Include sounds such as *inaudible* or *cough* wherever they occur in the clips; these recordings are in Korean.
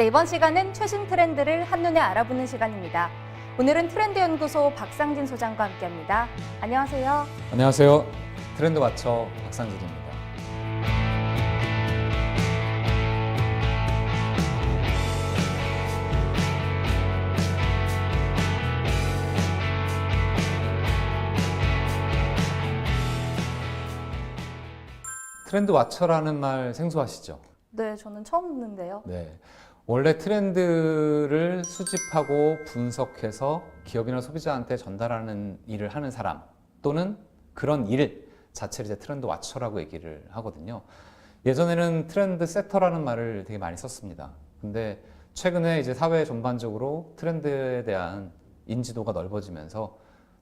네, 이번 시간은 최신 트렌드를 한눈에 알아보는 시간입니다. 오늘은 트렌드 연구소 박상진 소장과 함께합니다. 안녕하세요. 안녕하세요. 트렌드 와처 박상진입니다. 트렌드 와처라는 말 생소하시죠? 네, 저는 처음 듣는데요. 네. 원래 트렌드를 수집하고 분석해서 기업이나 소비자한테 전달하는 일을 하는 사람 또는 그런 일 자체를 이제 트렌드 와처라고 얘기를 하거든요. 예전에는 트렌드 세터라는 말을 되게 많이 썼습니다. 근데 최근에 이제 사회 전반적으로 트렌드에 대한 인지도가 넓어지면서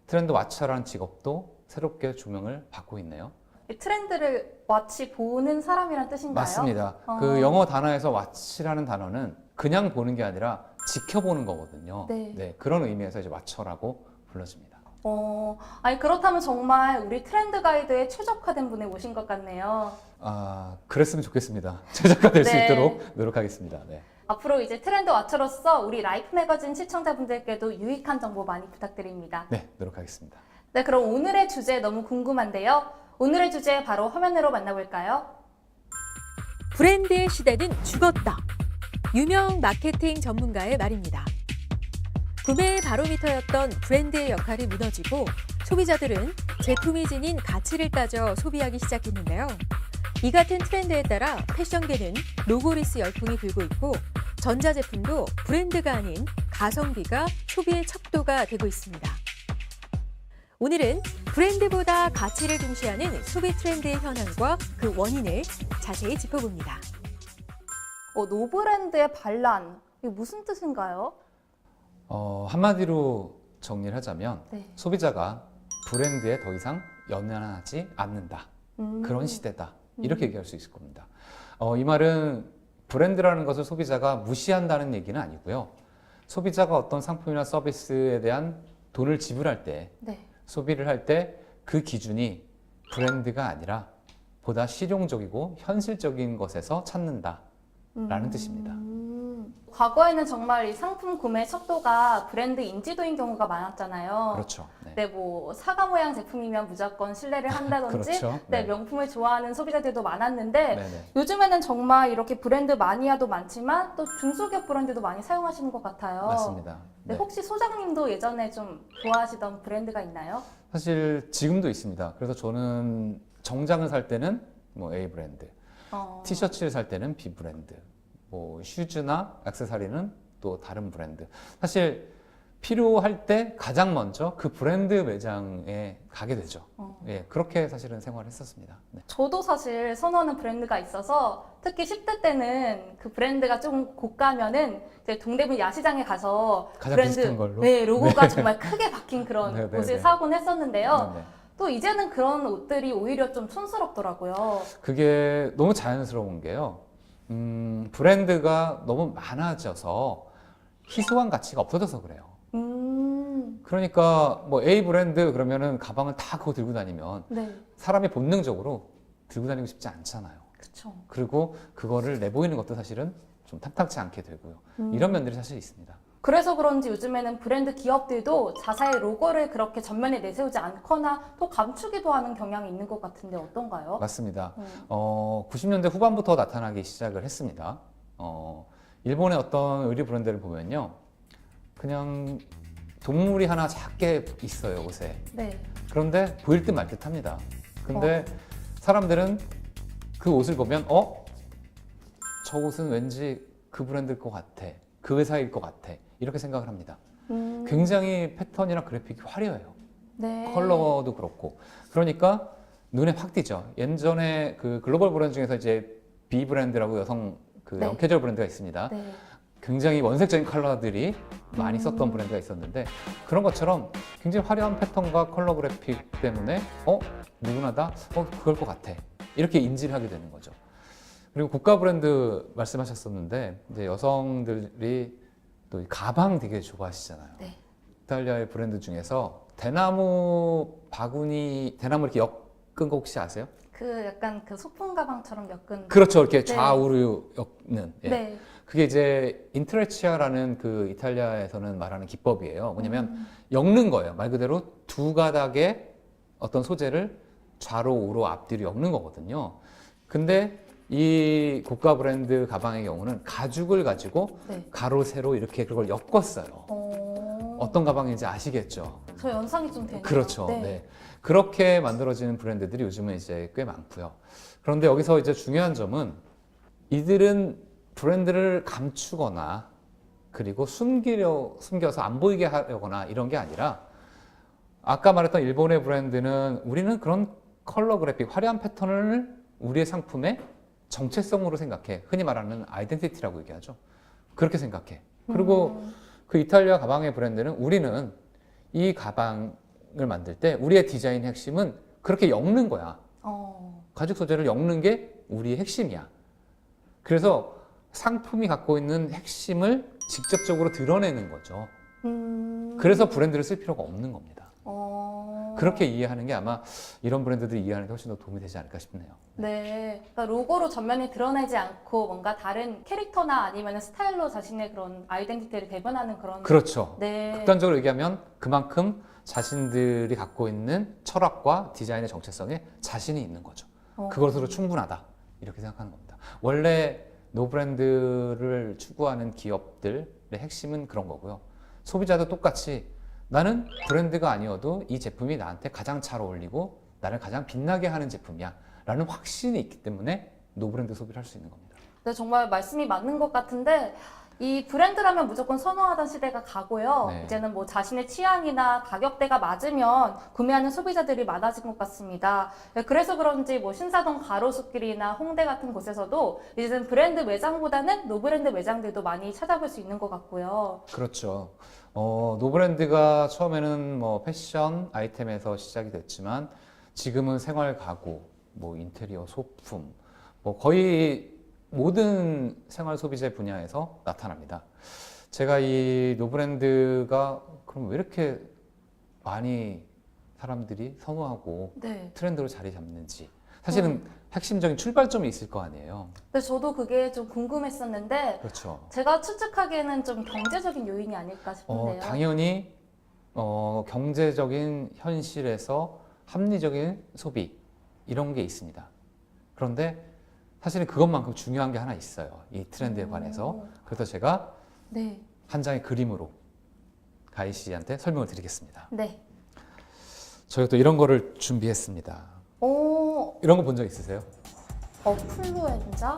트렌드 와처라는 직업도 새롭게 조명을 받고 있네요. 이 트렌드를 마치 보는 사람이란 뜻인가요? 맞습니다. 어. 그 영어 단어에서 watch라는 단어는 그냥 보는 게 아니라 지켜보는 거거든요. 네. 그런 의미에서 이제 watch라고 불러집니다. 어, 아니 그렇다면 정말 우리 트렌드 가이드에 최적화된 분이 오신 것 같네요. 아, 그랬으면 좋겠습니다. *laughs* 제작가 될수 네. 있도록 노력하겠습니다. 네. 앞으로 이제 트렌드 와처로서 우리 라이프 매거진 시청자분들께도 유익한 정보 많이 부탁드립니다. 네, 노력하겠습니다. 네, 그럼 오늘의 주제 너무 궁금한데요. 오늘의 주제 바로 화면으로 만나볼까요? 브랜드의 시대는 죽었다. 유명 마케팅 전문가의 말입니다. 구매의 바로미터였던 브랜드의 역할이 무너지고 소비자들은 제품이 지닌 가치를 따져 소비하기 시작했는데요. 이 같은 트렌드에 따라 패션계는 로고리스 열풍이 불고 있고 전자제품도 브랜드가 아닌 가성비가 소비의 척도가 되고 있습니다. 오늘은 브랜드보다 가치를 중시하는 소비 트렌드의 현황과 그 원인을 자세히 짚어봅니다. 어, 노브랜드의 반란. 이게 무슨 뜻인가요? 어, 한마디로 정리를 하자면 네. 소비자가 브랜드에 더 이상 연연하지 않는다. 음. 그런 시대다. 이렇게 음. 얘기할 수 있을 겁니다. 어, 이 말은 브랜드라는 것을 소비자가 무시한다는 얘기는 아니고요. 소비자가 어떤 상품이나 서비스에 대한 돈을 지불할 때, 네. 소비를 할 때 그 기준이 브랜드가 아니라 보다 실용적이고 현실적인 것에서 찾는다. 라는 뜻입니다. 음. 과거에는 정말 이 상품 구매 척도가 브랜드 인지도인 경우가 많았잖아요. 그렇죠. 네. 네, 뭐 사과 모양 제품이면 무조건 신뢰를 *laughs* 한다든지, 그렇죠. 네, 네. 명품을 좋아하는 소비자들도 많았는데 네네. 요즘에는 정말 이렇게 브랜드 마니아도 많지만 또 중소기업 브랜드도 많이 사용하시는 것 같아요. 맞습니다. 네, 네. 혹시 소장님도 예전에 좀 좋아하시던 브랜드가 있나요? 사실 지금도 있습니다. 그래서 저는 정장을 살 때는 뭐 A 브랜드, 어, 티셔츠를 살 때는 B 브랜드, 뭐 슈즈나 액세서리는 또 다른 브랜드. 사실 필요할 때 가장 먼저 그 브랜드 매장에 가게 되죠. 어. 예, 그렇게 사실은 생활했었습니다. 네. 저도 사실 선호하는 브랜드가 있어서 특히 10대 때는 그 브랜드가 좀 고가면은 이제 동대문 야시장에 가서 가장 브랜드 비슷한 걸로? 네, 로고가 정말 크게 박힌 그런 *laughs* 네, 네, 옷을 네. 사곤 했었는데요. 네, 네. 또 이제는 그런 옷들이 오히려 좀 촌스럽더라고요. 그게 너무 자연스러운 게요. 음, 브랜드가 너무 많아져서 희소한 가치가 없어져서 그래요. 음, 그러니까 뭐 A 브랜드 그러면은 가방을 다 그거 들고 다니면 네, 사람이 본능적으로 들고 다니고 싶지 않잖아요. 그쵸. 그리고 그거를 내보이는 것도 사실은 좀 탐탁치 않게 되고요. 음. 이런 면들이 사실 있습니다. 그래서 그런지 요즘에는 브랜드 기업들도 자사의 로고를 그렇게 전면에 내세우지 않거나 또 감추기도 하는 경향이 있는 것 같은데 어떤가요? 맞습니다. 음. 어, 90년대 후반부터 나타나기 시작을 했습니다. 어, 일본의 어떤 의류 브랜드를 보면요. 그냥 동물이 하나 작게 있어요, 옷에. 네. 그런데 보일 듯 말 듯 합니다. 근데 사람들은 그 옷을 보면, 어? 저 옷은 왠지 그 브랜드일 것 같아. 그 회사일 것 같아. 이렇게 생각을 합니다. 음, 굉장히 패턴이나 그래픽이 화려해요. 네. 컬러도 그렇고. 그러니까 눈에 확 띄죠. 예전에 그 글로벌 브랜드 중에서 이제 B 브랜드라고 여성 그 네. 영캐주얼 브랜드가 있습니다. 네. 굉장히 원색적인 컬러들이 많이 음. 썼던 브랜드가 있었는데 그런 것처럼 굉장히 화려한 패턴과 컬러 그래픽 때문에 어 누구나 다어 그걸 것 같아 이렇게 인지를 하게 되는 거죠. 그리고 고가 브랜드 말씀하셨었는데 이제 여성들이 또이 가방 되게 좋아하시잖아요. 네. 이탈리아의 브랜드 중에서 대나무 바구니 대나무 이렇게 엮은 거 혹시 아세요? 그 약간 그 소품 가방처럼 엮은 그렇죠. 이렇게 네. 좌우로 엮는. 예. 네. 그게 이제 인트레치아라는 그 이탈리아에서는 말하는 기법이에요. 뭐냐면 음. 엮는 거예요. 말 그대로 두 가닥의 어떤 소재를 좌로 우로 앞뒤로 엮는 거거든요. 근데 이 고가 브랜드 가방의 경우는 가죽을 가지고 네. 가로 세로 이렇게 그걸 엮었어요. 어... 어떤 가방인지 아시겠죠? 저 연상이 좀 되네요. 그렇죠. 네. 그렇게 만들어지는 브랜드들이 요즘은 이제 꽤 많고요. 그런데 여기서 이제 중요한 점은 이들은 브랜드를 감추거나 그리고 숨기려 숨겨서 안 보이게 하려거나 이런 게 아니라 아까 말했던 일본의 브랜드는 우리는 그런 컬러 그래픽 화려한 패턴을 우리의 상품의 정체성으로 생각해. 흔히 말하는 아이덴티티라고 얘기하죠. 그렇게 생각해. 그리고 음. 그 이탈리아 가방의 브랜드는 우리는 이 가방을 만들 때 우리의 디자인 핵심은 그렇게 엮는 거야. 어... 가죽 소재를 엮는 게 우리의 핵심이야. 그래서 상품이 갖고 있는 핵심을 직접적으로 드러내는 거죠. 음... 그래서 브랜드를 쓸 필요가 없는 겁니다. 어... 그렇게 이해하는 게 아마 이런 브랜드들이 이해하는 데 훨씬 더 도움이 되지 않을까 싶네요. 네, 그러니까 로고로 전면에 드러내지 않고 뭔가 다른 캐릭터나 아니면 스타일로 자신의 그런 아이덴티티를 대변하는 그런. 그렇죠. 네. 극단적으로 얘기하면 그만큼 자신들이 갖고 있는 철학과 디자인의 정체성에 자신이 있는 거죠. 어. 그것으로 충분하다. 이렇게 생각하는 겁니다. 원래 노브랜드를 추구하는 기업들의 핵심은 그런 거고요. 소비자도 똑같이 나는 브랜드가 아니어도 이 제품이 나한테 가장 잘 어울리고 나를 가장 빛나게 하는 제품이야. 라는 확신이 있기 때문에 노브랜드 소비를 할 수 있는 겁니다. 네, 정말 말씀이 맞는 것 같은데 이 브랜드라면 무조건 선호하던 시대가 가고요. 네. 이제는 뭐 자신의 취향이나 가격대가 맞으면 구매하는 소비자들이 많아진 것 같습니다. 네, 그래서 그런지 뭐 신사동 가로수길이나 홍대 같은 곳에서도 이제는 브랜드 매장보다는 노브랜드 매장들도 많이 찾아볼 수 있는 것 같고요. 그렇죠. 어, 노브랜드가 처음에는 뭐 패션 아이템에서 시작이 됐지만 지금은 생활 가구, 뭐 인테리어 소품, 뭐 거의 모든 생활 소비재 분야에서 나타납니다. 제가 이 노브랜드가 그럼 왜 이렇게 많이 사람들이 선호하고 네. 트렌드로 자리 잡는지 사실은 핵심적인 출발점이 있을 거 아니에요. 근데 저도 그게 좀 궁금했었는데 그렇죠. 제가 추측하기에는 좀 경제적인 요인이 아닐까 어, 싶은데요. 당연히 어, 경제적인 현실에서 합리적인 소비 이런 게 있습니다. 그런데 사실은 그것만큼 중요한 게 하나 있어요. 이 트렌드에 관해서. 오. 그래서 제가 네. 한 장의 그림으로 가희 씨한테 설명을 드리겠습니다. 네. 저희가 또 이런 거를 준비했습니다. 오, 이런 거 본 적 있으세요? 어, 플루엔자?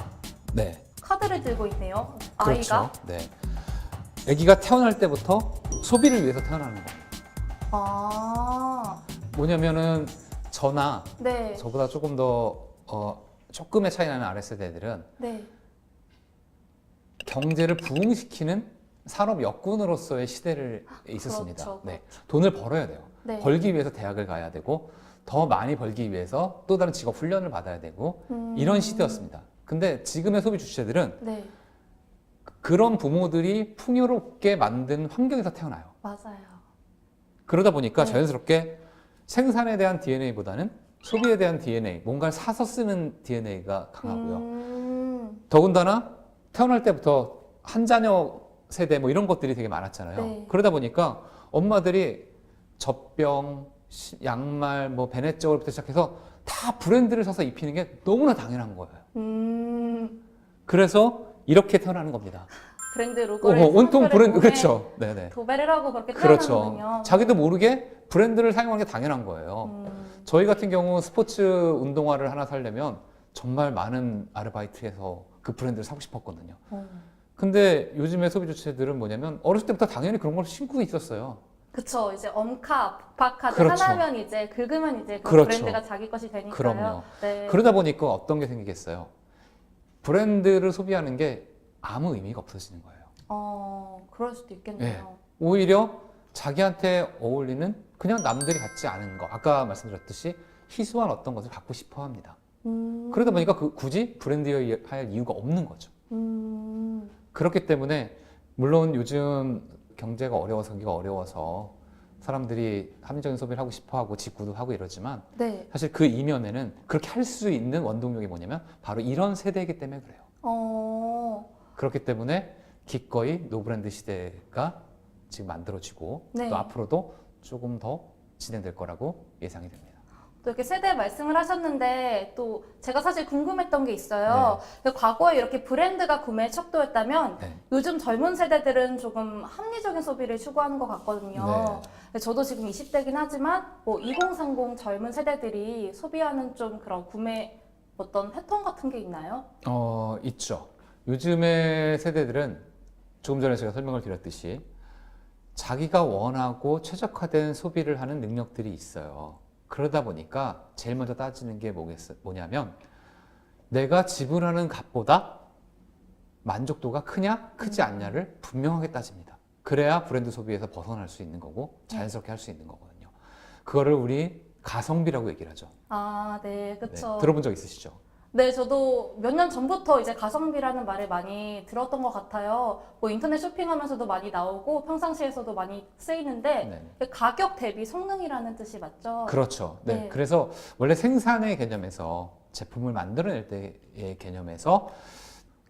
네. 카드를 들고 있네요. 그렇죠. 아이가. 네. 아기가 태어날 때부터 소비를 위해서 태어나는 거예요. 아, 뭐냐면은 저나 네. 저보다 조금 더 어, 조금의 차이 나는 아랫세대들은 네. 경제를 부흥시키는 산업 여군으로서의 시대를 있었습니다. 그렇죠, 네. 돈을 벌어야 돼요. 네. 벌기 위해서 대학을 가야 되고 더 많이 벌기 위해서 또 다른 직업 훈련을 받아야 되고 음. 이런 시대였습니다. 근데 지금의 소비 주체들은 네, 그런 부모들이 풍요롭게 만든 환경에서 태어나요. 맞아요. 그러다 보니까 네. 자연스럽게 생산에 대한 DNA보다는 소비에 대한 DNA, 뭔가를 사서 쓰는 DNA가 강하고요. 음, 더군다나 태어날 때부터 한 자녀 세대 뭐 이런 것들이 되게 많았잖아요. 네. 그러다 보니까 엄마들이 젖병, 시- 양말, 뭐 베넷저울부터 시작해서 다 브랜드를 사서 입히는 게 너무나 당연한 거예요. 음, 그래서 이렇게 태어나는 겁니다. 브랜드 어, 로고를 온통 상표를 브랜드 통해 그렇죠. 네네. 도배를 하고 그렇게 그렇죠. 태어나는군요. 자기도 모르게 브랜드를 사용하는 게 당연한 거예요. 음, 저희 같은 경우 스포츠 운동화를 하나 사려면 정말 많은 아르바이트해서 그 브랜드를 사고 싶었거든요. 어. 근데 요즘의 소비 주체들은 뭐냐면 어렸을 때부터 당연히 그런 걸 신고 있었어요. 그쵸. 이제 엄카, 부파카드 그렇죠. 하나면 이제 긁으면 이제 그 그렇죠. 브랜드가 자기 것이 되니까요. 그럼요. 네. 그러다 보니까 어떤 게 생기겠어요? 브랜드를 소비하는 게 아무 의미가 없어지는 거예요. 어, 그럴 수도 있겠네요. 오히려 자기한테 어울리는 그냥 남들이 갖지 않은 거. 아까 말씀드렸듯이 희소한 어떤 것을 갖고 싶어 합니다. 음, 그러다 보니까 그 굳이 브랜드여야 할 이유가 없는 거죠. 음, 그렇기 때문에 물론 요즘 경제가 어려워서 경기가 어려워서 사람들이 합리적인 소비를 하고 싶어 하고 직구도 하고 이러지만 네. 사실 그 이면에는 그렇게 할 수 있는 원동력이 뭐냐면 바로 이런 세대이기 때문에 그래요. 어, 그렇기 때문에 기꺼이 노브랜드 시대가 지금 만들어지고 네. 또 앞으로도 조금 더 진행될 거라고 예상이 됩니다. 또 이렇게 세대 말씀을 하셨는데 또 제가 사실 궁금했던 게 있어요. 그 과거에 이렇게 브랜드가 구매 척도였다면 네. 요즘 젊은 세대들은 조금 합리적인 소비를 추구하는 것 같거든요. 근데 저도 지금 20대긴 하지만 뭐 2030 젊은 세대들이 소비하는 좀 그런 구매 어떤 패턴 같은 게 있나요? 어, 있죠. 요즘의 세대들은 조금 전에 제가 설명을 드렸듯이 자기가 원하고 최적화된 소비를 하는 능력들이 있어요. 그러다 보니까 제일 먼저 따지는 게 뭐겠어, 뭐냐면 내가 지불하는 값보다 만족도가 크냐, 크지 않냐를 분명하게 따집니다. 그래야 브랜드 소비에서 벗어날 수 있는 거고 자연스럽게 할 수 있는 거거든요. 그거를 우리 가성비라고 얘기를 하죠. 아, 네, 네, 그쵸. 들어본 적 있으시죠? 네, 저도 몇 년 전부터 이제 가성비라는 말을 많이 들었던 것 같아요. 뭐 인터넷 쇼핑하면서도 많이 나오고 평상시에서도 많이 쓰이는데 네. 가격 대비 성능이라는 뜻이 맞죠? 그렇죠. 네. 네. 그래서 원래 생산의 개념에서 제품을 만들어낼 때의 개념에서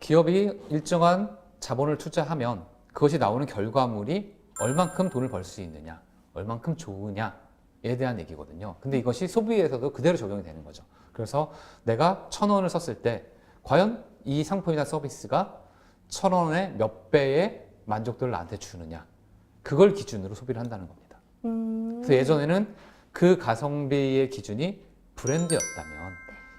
기업이 일정한 자본을 투자하면 그것이 나오는 결과물이 얼만큼 돈을 벌 수 있느냐, 얼만큼 좋으냐에 대한 얘기거든요. 근데 이것이 소비에서도 그대로 적용이 되는 거죠. 그래서 내가 천 원을 썼을 때 과연 이 상품이나 서비스가 천 원의 몇 배의 만족도를 나한테 주느냐, 그걸 기준으로 소비를 한다는 겁니다. 음, 그래서 예전에는 그 가성비의 기준이 브랜드였다면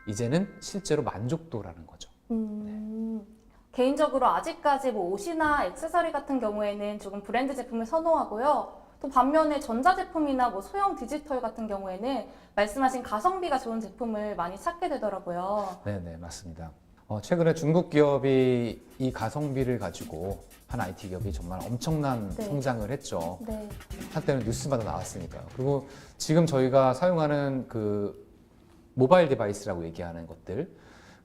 이제는 실제로 만족도라는 거죠. 음, 개인적으로 아직까지 뭐 옷이나 액세서리 같은 경우에는 조금 브랜드 제품을 선호하고요. 또 반면에 전자제품이나 뭐 소형 디지털 같은 경우에는 말씀하신 가성비가 좋은 제품을 많이 찾게 되더라고요. 네, 네, 맞습니다. 어, 최근에 중국 기업이 이 가성비를 가지고 한 IT 기업이 정말 엄청난 네. 성장을 했죠. 네. 한때는 뉴스마다 나왔으니까요. 그리고 지금 저희가 사용하는 그 모바일 디바이스라고 얘기하는 것들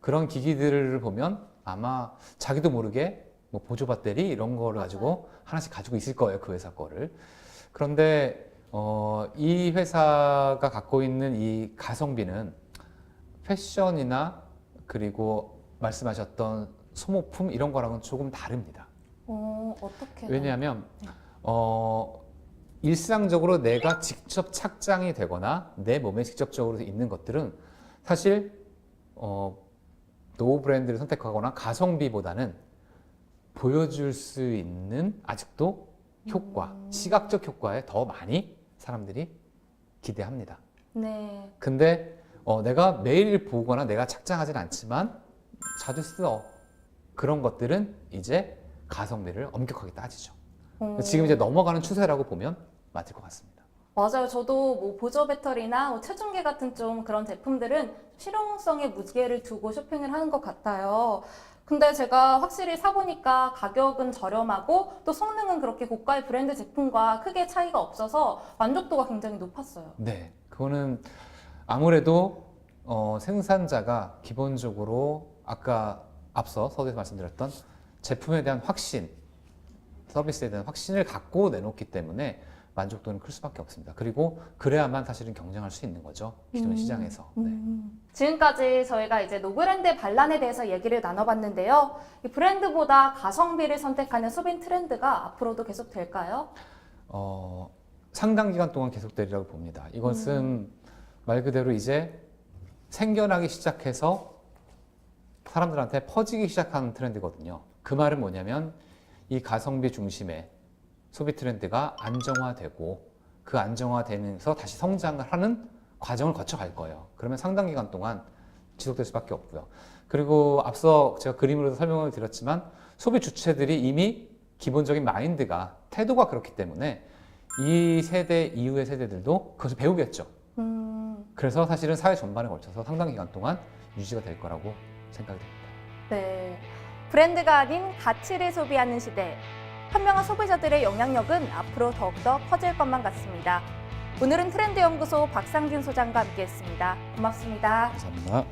그런 기기들을 보면 아마 자기도 모르게 뭐 보조 배터리 이런 거를 가지고 하나씩 가지고 있을 거예요 그 회사 거를. 그런데 어, 이 회사가 갖고 있는 이 가성비는 패션이나 그리고 말씀하셨던 소모품 이런 거랑은 조금 다릅니다. 어, 어떻게? 왜냐하면 어, 일상적으로 내가 직접 착장이 되거나 내 몸에 직접적으로 있는 것들은 사실 어, 노 브랜드를 선택하거나 가성비보다는 보여줄 수 있는 아직도 효과, 시각적 효과에 더 많이 사람들이 기대합니다. 네. 근데 어, 내가 매일 보거나 내가 착장하진 않지만 자주 써 그런 것들은 이제 가성비를 엄격하게 따지죠. 어, 지금 이제 넘어가는 추세라고 보면 맞을 것 같습니다. 맞아요. 저도 뭐 보조 배터리나 뭐 체중계 같은 좀 그런 제품들은 실용성에 무게를 두고 쇼핑을 하는 것 같아요. 근데 제가 확실히 사보니까 가격은 저렴하고 또 성능은 그렇게 고가의 브랜드 제품과 크게 차이가 없어서 만족도가 굉장히 높았어요. 네, 그거는 아무래도 어, 생산자가 기본적으로 아까 앞서 서두에서 말씀드렸던 제품에 대한 확신, 서비스에 대한 확신을 갖고 내놓기 때문에 만족도는 클 수밖에 없습니다. 그리고 그래야만 사실은 경쟁할 수 있는 거죠. 기존 음. 시장에서. 네. 지금까지 저희가 이제 노브랜드 반란에 대해서 얘기를 나눠봤는데요. 이 브랜드보다 가성비를 선택하는 소비 트렌드가 앞으로도 계속 될까요? 어, 상당 기간 동안 계속되리라고 봅니다. 이것은 말 그대로 이제 생겨나기 시작해서 사람들한테 퍼지기 시작하는 트렌드거든요. 그 말은 뭐냐면 이 가성비 중심의 소비 트렌드가 안정화되고 그 안정화되면서 다시 성장을 하는 과정을 거쳐갈 거예요. 그러면 상당 기간 동안 지속될 수밖에 없고요. 그리고 앞서 제가 그림으로도 설명을 드렸지만 소비 주체들이 이미 기본적인 마인드가 태도가 그렇기 때문에 이 세대 이후의 세대들도 그것을 배우겠죠. 음, 그래서 사실은 사회 전반에 걸쳐서 상당 기간 동안 유지가 될 거라고 생각이 됩니다. 네. 브랜드가 아닌 가치를 소비하는 시대. 현명한 소비자들의 영향력은 앞으로 더욱더 커질 것만 같습니다. 오늘은 트렌드 연구소 박상균 소장과 함께했습니다. 고맙습니다. 감사합니다.